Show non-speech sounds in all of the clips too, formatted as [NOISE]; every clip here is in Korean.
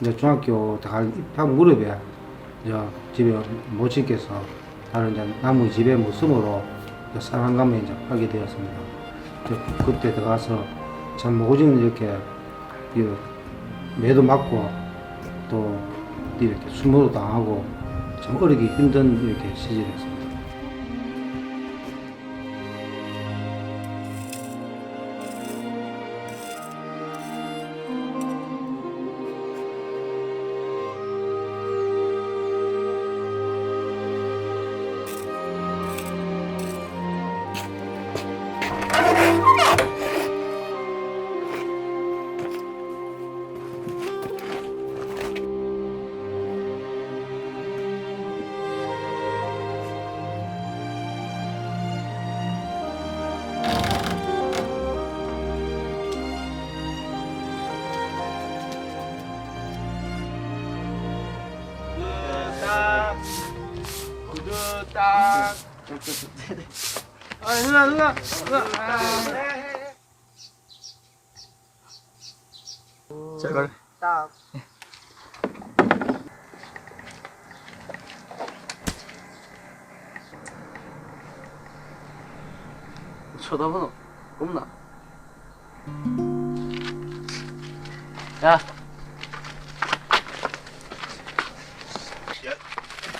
이제 중학교 다 입학 무렵에 이제 집에 모친께서 다른 이제 나무 집에 무슴으로 이제 상한감에 이제 하게 되었습니다. 이제 그때 들어가서 참 모지는 이렇게 이 매도 맞고 또 이렇게 수모도 당하고 참 어리기 힘든 이렇게 시절이었습니다. 아 누나 누나 누나. 제발. 딱. 쳐다보노 없나? 야.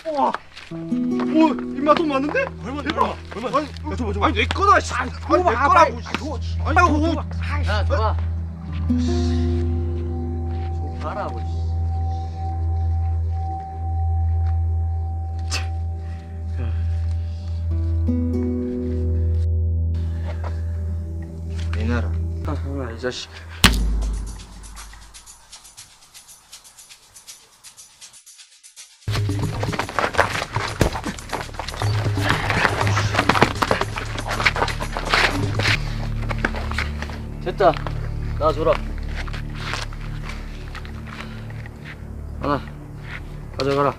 우와. 오, 임마 돈 많은데? 얼마? 얼마? 얼마? 아니, 야, 줘봐, 줘봐. 아니, 내 거다. 씨. 아니, 내 거라고. 아니, 그거. 야, 줘봐. 줘봐라고. 내놔라. 아, 이 자식. 됐다. 나 줘라. 하나 가져가라.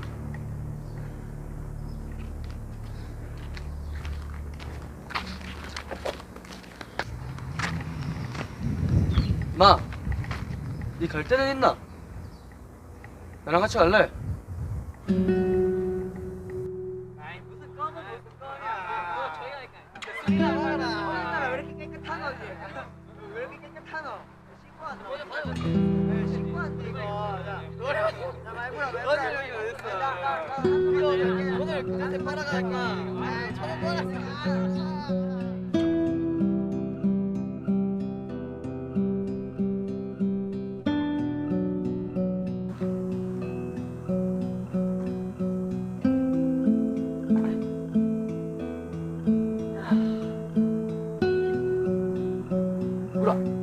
마, 니갈 데는 있나? 나랑 같이 갈래? 오늘 그한테 팔아가니까. 아, 저는 뭐라. 뭐라?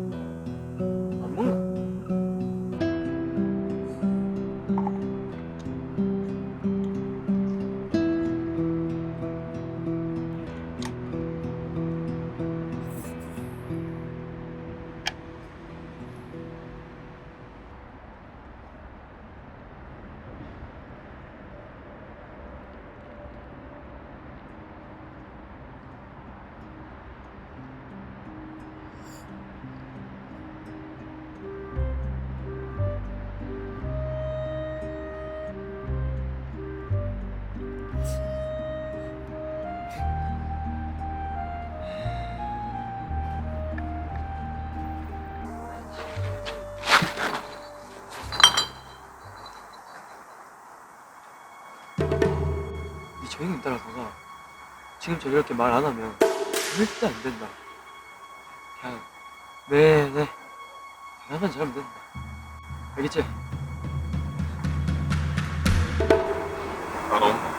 지금 저 이렇게 말 안 하면 절대 안 된다. 그냥 네네 하나만 잘하면 된다. 알겠지? 알아.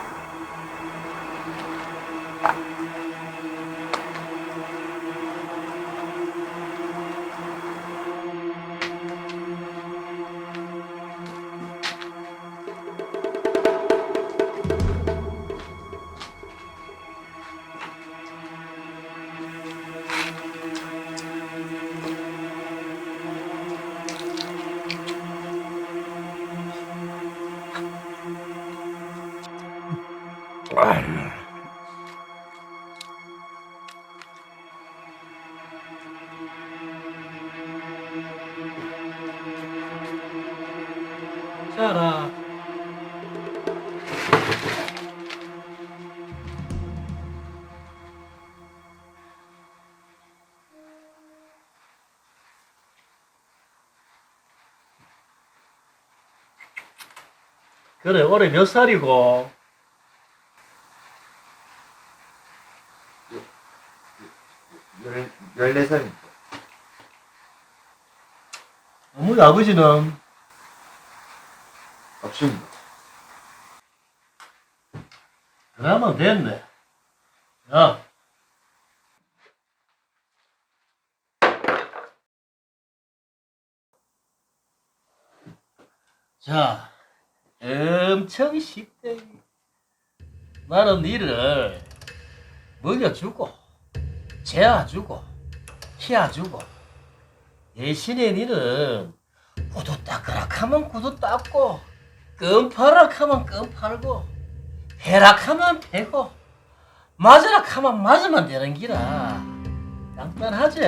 그래, 올해 몇 살이고? 열, 열네 살입니다. 어머니 아버지는? 없습니다. 그러면 됐네. 야. 자, 엄청 쉽대. 나는 니를 먹여주고, 재워주고, 키워주고, 대신에 니는 구두 닦으락 하면 구두 닦고, 끔파락하면 끔팔고, 해락하면 패고 맞으락 하면 맞으면 되는 기라 간단하지?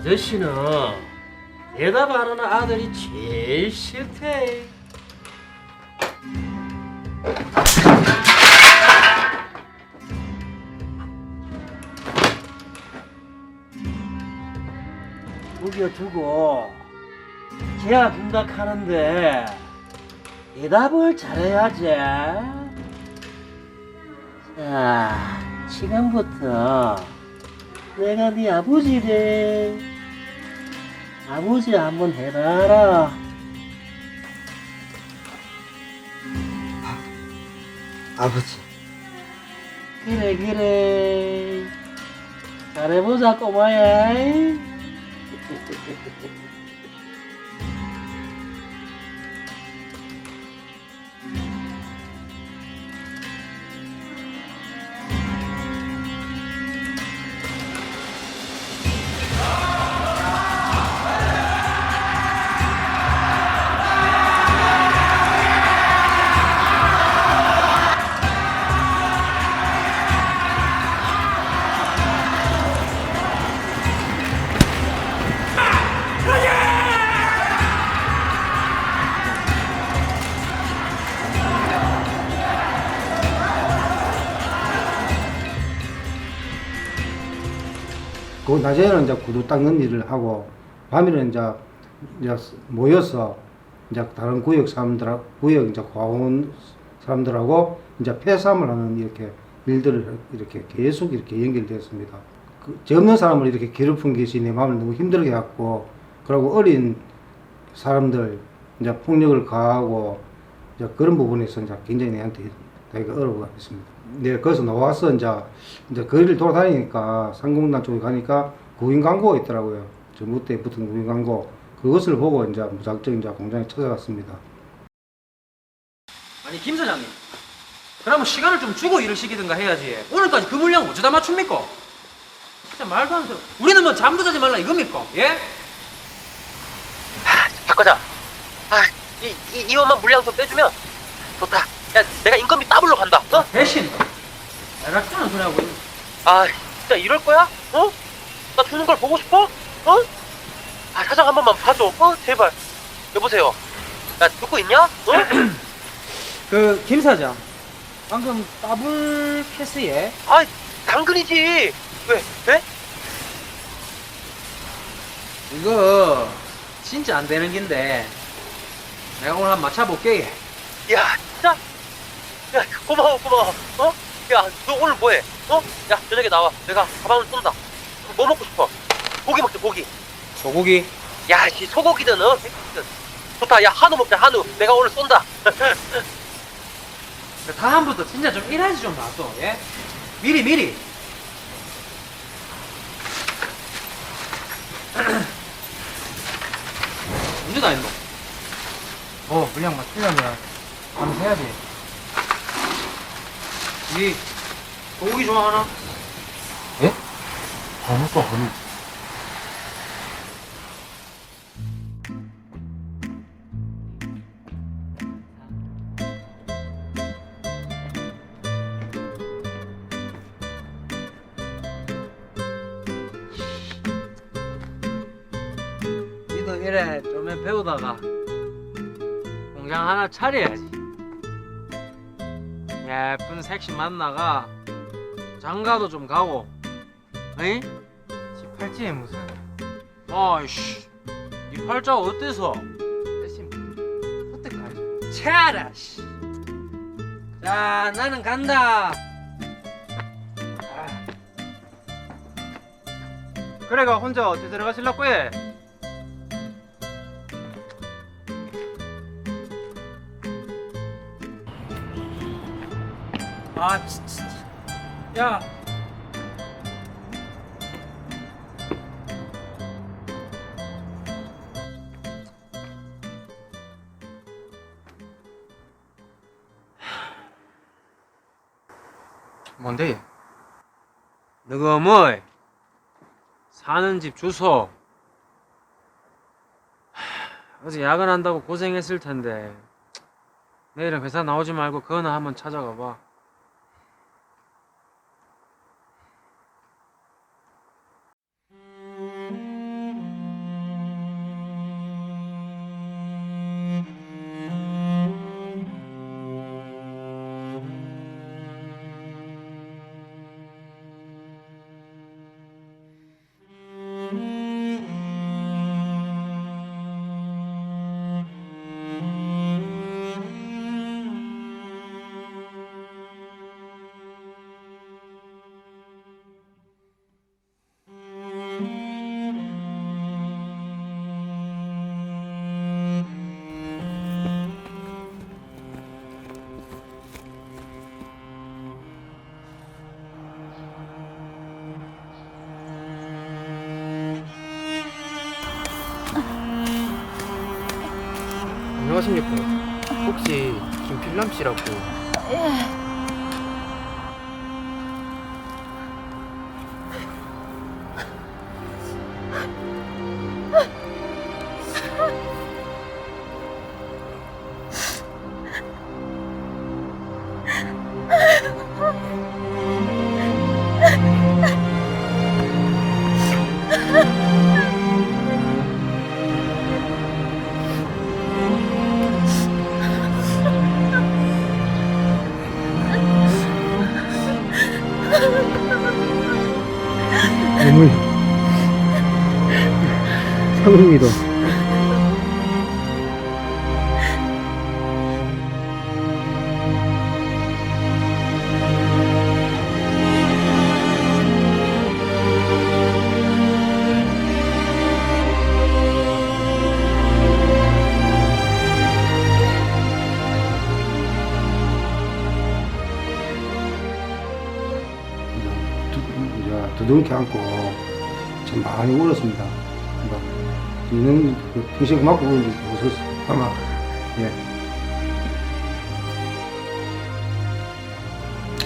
아저씨는 대답 안 하는 아들이 제일 싫대. 우겨주고 재워준다 하는데 대답을 잘해야지 자 지금부터 내가 네 아버지래 아버지 한번 해봐라. 아버지. 그래 그래. 잘해보자 꼬마야 그 낮에는 이제 구두 닦는 일을 하고 밤에는 이제 이제 모여서 이제 다른 구역 사람들 구역 이제 과원 사람들하고 이제 폐사을 하는 이렇게 일들을 이렇게 계속 이렇게 연결되었습니다. 그 젊은 사람을 이렇게 괴롭힌 것이 내 마음을 너무 힘들게 했고 그리고 어린 사람들 이제 폭력을 가하고 이제 그런 부분에서 이제 굉장히 내한테 되게 어려워 있습니다. 네, 거기서 나와서 이제 이제 거리를 돌아다니니까 상공단 쪽에 가니까 구인 광고가 있더라고요. 정부 때 붙은 구인 광고 그것을 보고 이제 무작정 이제 공장에 찾아갔습니다. 아니 김 사장님 그러면 시간을 좀 주고 일을 시키든가 해야지 오늘까지 그 물량 어쩌다 맞춥니까? 진짜 말도 안 돼. 우리는 뭐 잠도 자지 말라 이겁니까? 예? 박 과장, 아, 이, 이, 이원만 물량 좀 빼주면 좋다. 야, 내가 인건비 더블로 간다. 어? 대신 대략주는 소리 하고 있는 아, 진짜 이럴 거야? 어? 나 주는 걸 보고 싶어? 어? 아, 사장 한 번만 봐줘. 어? 제발. 여보세요. 야, 듣고 있냐? 어? [CLEARS THROAT] 그김 사장 방금 더블 캐스에 아, 당근이지. 왜? 왜? 이거 진짜 안 되는 긴데 내가 오늘 한번 맞춰볼게 야, 진짜? 야, 고마워, 고마워. 어? 야, 너 오늘 뭐해? 어? 야, 저녁에 나와. 내가 가방을 쏜다. 뭐 먹고 싶어? 고기 먹자, 고기. 소고기 야, 씨, 소고기든, 어? 좋다. 야, 한우 먹자, 한우. 내가 오늘 쏜다. [LAUGHS] 그 다음부터 진짜 좀 일하지 좀 놔둬 예? 미리 미리 [CLEARS THROAT] 언제 다 했노? 어 물량 맞추려면 해야지 이 소고기 좋아하나? 예? 한우도 한우 니도 이래 좀만 배우다가 공장 하나 차려야지 예쁜 섹시 만나가 장가도 좀 가고 에이? 지 팔찌에 무슨 아이씨 이 팔자 어때서? 대신 선택하지. 차라 씨. 자 나는 간다 그래가 혼자 어디 들어가실라고 해? 아 진짜 야. 뭔데? 얘? 너가 뭐 사는 집 주소. 하, 어제 야근한다고 고생했을 텐데. 내일은 회사 나오지 말고 그거나 한번 찾아가 봐 안녕하십니까. 혹시 김필남 씨라고 어 참 많이 울었습니다. 막 있는 그 평소에 그만큼 웃었어. 아마 예.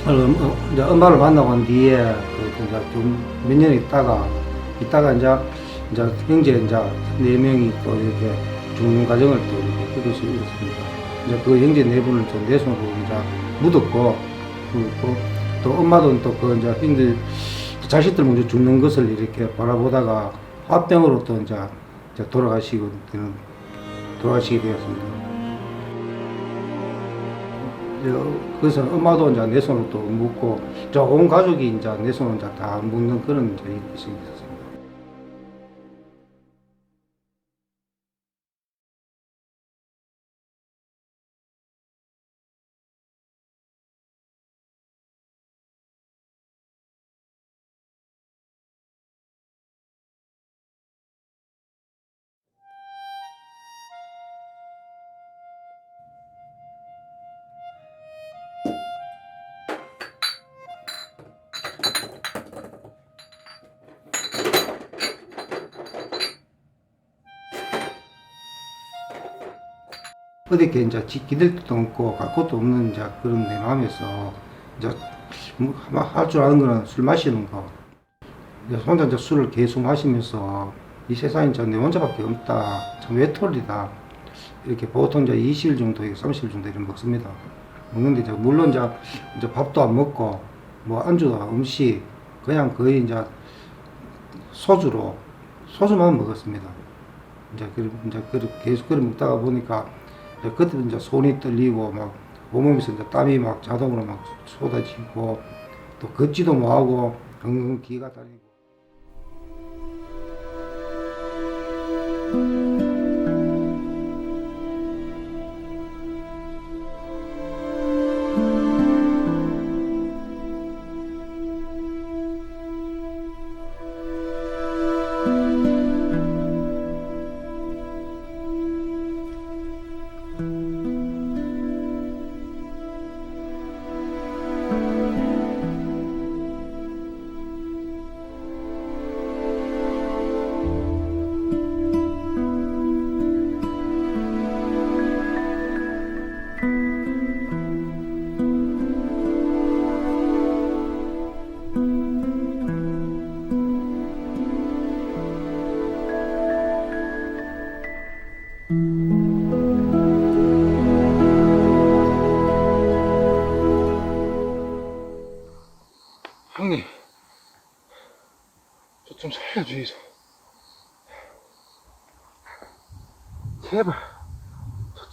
어, 어, 이제 엄마를 만나고 난 뒤에 그 이제 좀몇 년 있다가 있다가 이제 이제 형제 이제 네 명이 또 이렇게 죽는 과정을 또 이렇게 겪을 수 있었습니다. 이제 그 형제 네 분을 좀내 손으로 이제 묻었고 그리고 또 엄마도 또 그 이제 형들 자식들 먼저 죽는 것을 이렇게 바라보다가 화병으로 또 이제, 돌아가시고 돌아가시게 되었습니다. 그래서 엄마도 이제 내 손으로 또 묻고 저 온 가족이 이제 내 손으로 이제 다 묻는 그런 일이 있었습니다. 어디 게 이제 지- 기댈 데도 없고 갈 곳도 없는 이제 그런 내 마음에서 이제 뭐할줄 아는 거는 술 마시는 거. 이제 혼자 이제 술을 계속 마시면서 이 세상에 이제 내 혼자밖에 없다. 참 외톨이다. 이렇게 보통 이제 20일 정도, 30일 정도 이렇게 먹습니다. 먹는데 이제 물론 이제, 이제 밥도 안 먹고 뭐 안주도 음식 그냥 거의 이제 소주로 소주만 먹었습니다. 이제 그 이제 그 계속 그래 먹다가 보니까 이제 그때 이제 손이 떨리고 막 몸에서 이제 땀이 막 자동으로 막 쏟아지고 또 걷지도 못하고 엉엉 기가 다니고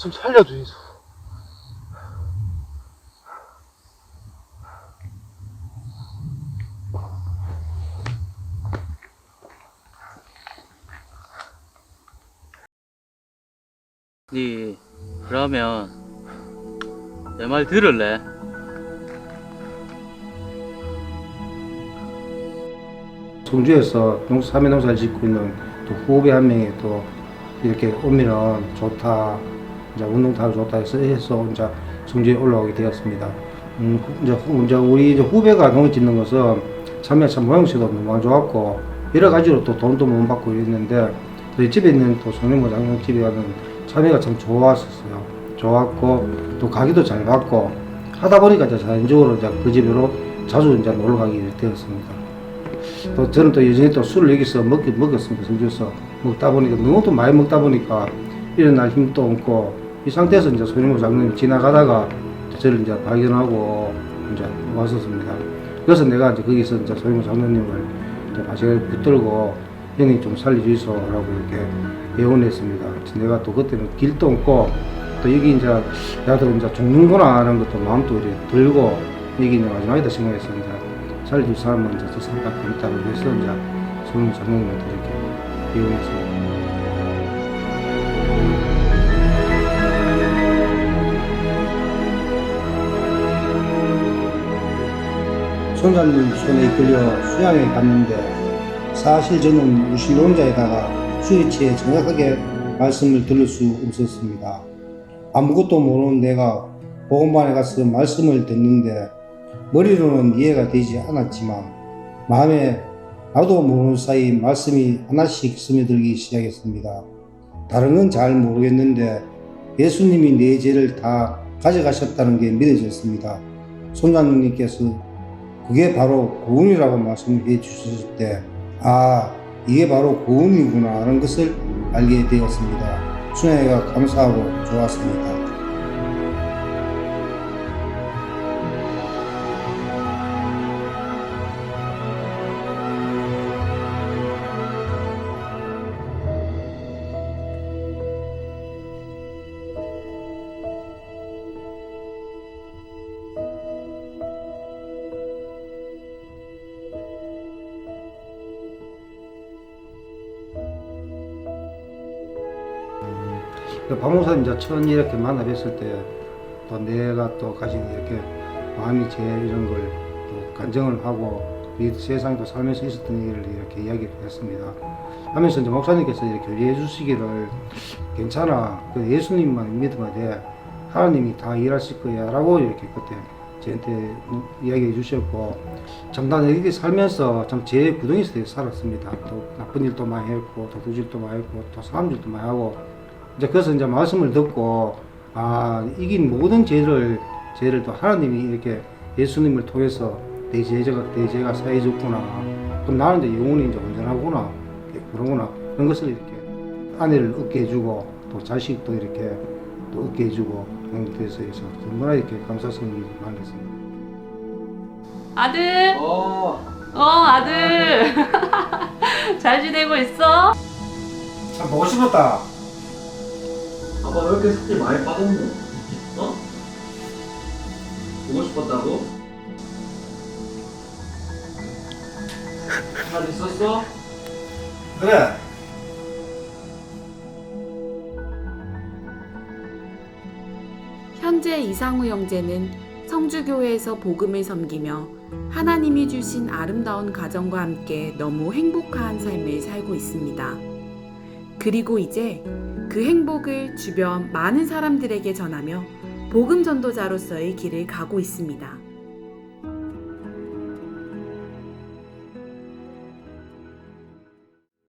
좀 살려주이소. 니 그러면 내 말 들을래? 성주에서 농 사매 농사를 짓고 있는 또 후배 한 명이 또 이렇게 오면은 좋다 이제 운동 타도 좋다 해서 해서 이제 성주에 올라오게 되었습니다. 음, 후- 이제, 후, 이제 우리 이제 후배가 농을 짓는 것은 참외 참 모양새도 너무 안 좋았고 여러 가지로 또 돈도 못 받고 이랬는데 저희 집에 있는 또 송영모 장님 집에 가는 참외가 참 좋았었어요. 좋았고 또 가기도 잘 받고 하다 보니까 이제 자연적으로 이제 그 집으로 자주 이제 놀러 가게 되었습니다. 또 저는 또 여전히 또 술을 여기서 먹기 먹었습니다. 성주에서 먹다 보니까 너무 또 많이 먹다 보니까 일어날 힘도 없고 이 상태에서 이제 손님모 장로님 지나가다가 저를 이제 발견하고 이제 왔었습니다. 그래서 내가 이제 거기서 이제 장로님을 이제 마시를 붙들고 형님 좀 살려주소라고 이렇게 애원했습니다. 내가 또 그때는 길도 없고 또 여기 이제 나도 이제 죽는구나 하는 것도 마음도 이렇게 들고 여기 이제 마지막이다 이제 살릴 사람은 이제 저 사람밖에 없다고 해서 이제 손님 장로님한테 이렇게 애원했습니다. 손자님 손에 이끌려 수양에 갔는데 사실 저는 무신론자에다가 수리치에 정확하게 말씀을 들을 수 없었습니다. 아무것도 모르는 내가 보건반에 가서 말씀을 듣는데 머리로는 이해가 되지 않았지만 마음에 나도 모르는 사이 말씀이 하나씩 스며들기 시작했습니다. 다른 건 잘 모르겠는데 예수님이 내 죄를 다 가져가셨다는 게 믿어졌습니다. 손자님께서 그게 바로 구원이라고 말씀해 주셨을 때, 아, 이게 바로 구원이구나 하는 것을 알게 되었습니다. 순애가 감사하고 좋았습니다. 박목사 이제 처음 이렇게 만나 뵀을 때 또 내가 또 가진 이렇게 마음이 제 이런 걸 또 간증을 하고 이 세상에 또 살면서 있었던 일을 이렇게 이야기를 했습니다. 하면서 이제 목사님께서 이렇게 교제해 주시기를 괜찮아. 그 예수님만 믿으면 돼. 하나님이 다 일하실 거야. 라고 이렇게 그때 저한테 이야기해 주셨고 정말 이렇게 살면서 참 제 구덩이에서 살았습니다. 또 나쁜 일도 많이 했고 또 도질도 많이 했고 또 사람들도 많이 하고 이제 그래서 이제 말씀을 듣고 아 이긴 모든 죄를 죄를 또 하나님이 이렇게 예수님을 통해서 내 죄가 내 죄가 사해졌구나. 그럼 나는 이제 영혼이 이제 온전하구나. 그러구나. 그런 것을 이렇게 아내를 얻게 해주고 또 자식도 이렇게 또 얻게 해주고 그런 것에 대해서 정말 이렇게 감사성이 많았습니다. 아들. 어, 어, 아들. [LAUGHS] 잘 지내고 있어? 참 보고 싶었다. 아빠 왜 이렇게 살이 많이 빠졌노? 어? 보고 싶었다고? 잘 있었어? 그래. 현재 이상우 형제는 성주교회에서 복음을 섬기며 하나님이 주신 아름다운 가정과 함께 너무 행복한 삶을 살고 있습니다. 그리고 이제 그 행복을 주변 많은 사람들에게 전하며 복음 전도자로서의 길을 가고 있습니다.